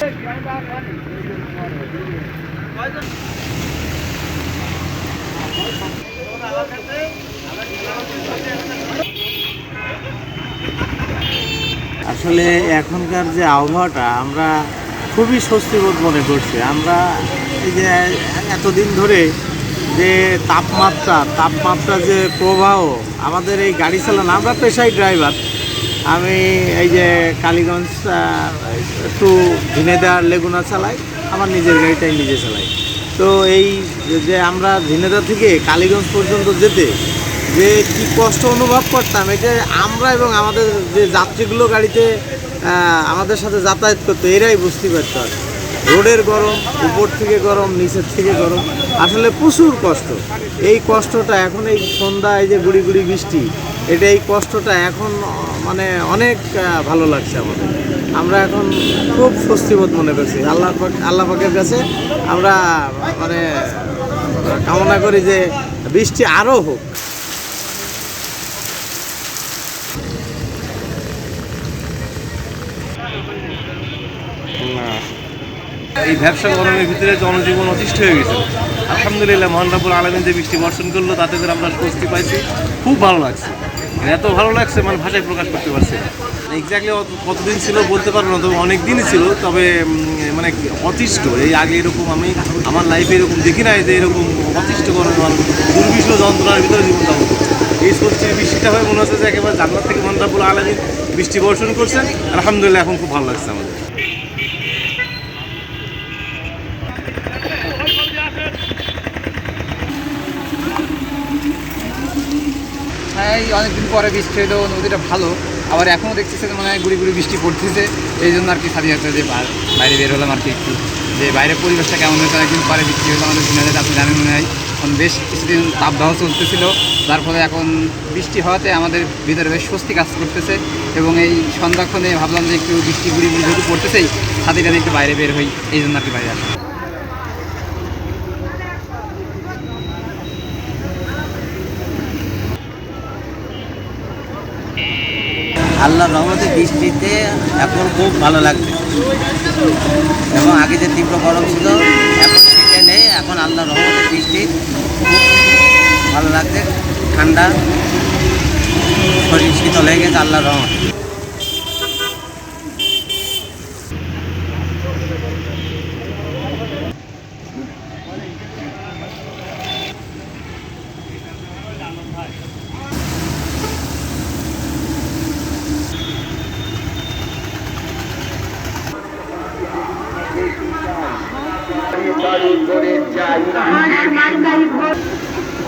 আসলে এখনকার যে আবহাওয়াটা, আমরা খুবই স্বস্তিবোধ মনে করছি। আমরা এই যে এতদিন ধরে যে তাপমাত্রা তাপমাত্রা যে প্রবাহ, আমাদের এই গাড়ি চালানো, আমরা পেশাই ড্রাইভার আমি এই যে কালীগঞ্জ টু ঝিনেদার লেগুনা চালাই, আমার নিজের গাড়িটাই নিজে চালাই তো এই যে আমরা ঝিনেদা থেকে কালীগঞ্জ পর্যন্ত যেতে, যে কি কষ্ট অনুভব করতাম এটা আমরা এবং আমাদের যে যাত্রীগুলো গাড়িতে আমাদের সাথে যাতায়াত করতো, এরাই বুঝতে পারতো আর। রোডের গরম, উপর থেকে গরম, নিচের থেকে গরম। আসলে প্রচুর কষ্ট। এই কষ্টটা এখন এই সন্ধ্যায় যে গুড়ি গুড়ি বৃষ্টি, এটা এই কষ্টটা এখন মানে অনেক ভালো লাগছে আমাদের। আমরা এখন খুব স্বস্তিবোধ মনে করছি। আল্লাহ আল্লাহ পাকের কাছে আমরা মানে কামনা করি যে বৃষ্টি আরও হোক। এই ব্যবসা গরমের ভিতরে জনজীবন অতিষ্ঠ হয়ে গেছে। আলহামদুলিল্লাহ মহানরাবুল আলমিন যে বৃষ্টি বর্ষণ করল, তাতে করে আমরা স্বস্তি পাইছি। খুব ভালো লাগছে। মানে এত ভালো লাগছে মানে ভাষায় প্রকাশ করতে পারছি এক্স্যাক্টলি কতদিন ছিল বলতে পারব না, তবে অনেক দিনই ছিল, তবে মানে অতিষ্ঠ। এই আগে এরকম আমি, আমার লাইফে এরকম দেখি নাই যে এরকম অতিষ্ঠ গরম দুর্বিষহ যন্ত্রণার ভিতরে জীবন যাপন এই স্বস্তির বৃষ্টিটা হয়ে মনে হচ্ছে যে একেবারে জান্নাত থেকে মহানরাবুল আলমিন বৃষ্টি বর্ষণ করছেন। আলহামদুলিল্লাহ এখন খুব ভালো লাগছে আমাদের। এই অনেকদিন পরে বৃষ্টি হলো নদীটা ভালো। আবার এখনও দেখতেছে যে মনে হয় গুড়ি গুড়ি বৃষ্টি পড়তেছে। এই জন্য আর কি সাথে যে বাইরে বের হলাম আর কি একটু। যে বাইরের পরিবেশটা কেমন হয়েছে, অনেকদিন পরে বৃষ্টি হলো আমাদের দিনাজে আপনি জানেন মনে হয়। এখন বেশ কিছুদিন তাপদাহ চলতেছিল। যার ফলে এখন বৃষ্টি হওয়াতে আমাদের ভিতরে বেশ স্বস্তি কাজ করতেছে। এবং এই সন্ধ্যাক্ষণে ভাবলাম যে একটু বৃষ্টি গুড়ি গুড়ি যেহেতু পড়তেছেই, সাথে একটু বাইরে বের হই, এই জন্য আর কি বাইরে আসা আল্লাহর রহমতে বৃষ্টিতে এখন খুব ভালো লাগছে এবং আগে যে তীব্র গরম ছিল, এখন শীতে নেই। এখন আল্লাহর রহমতে বৃষ্টি ভালো লাগছে। ঠান্ডা, শরীর শীতল হয়ে গেছে আল্লাহর রহমতে। आज हाँ, समाज का ही बहुत